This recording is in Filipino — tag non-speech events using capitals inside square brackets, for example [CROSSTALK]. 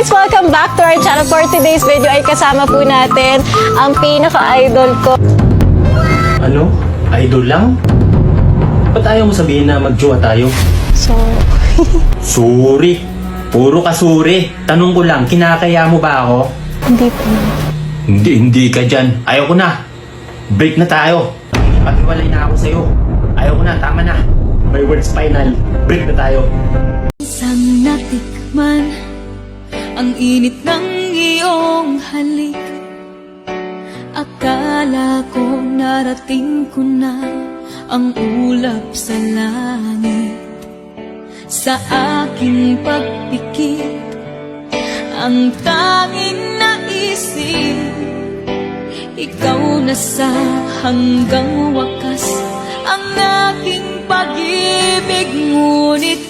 guys! Welcome back to our channel. For today's video ay kasama po natin ang pinaka-idol ko. Ano? Idol lang? Ba't ayaw mo sabihin na magjowa tayo? So, [LAUGHS] Suri! Puro ka suri! Tanong ko lang, kinakaya mo ba ako? hindi po. Hindi, hindi ka dyan. Ayaw ko na. Break na tayo. Paghiwalay na ako sa'yo. Ayaw ko na, tama na. My words final. Break na tayo. Isang natikman Ang init ng iyong halik. Akala ko narating ko na Ang ulap sa langit. Sa aking pagpikit Ang tanging naisip ikaw na sa hanggang wakas Ang aking pag-ibig. Ngunit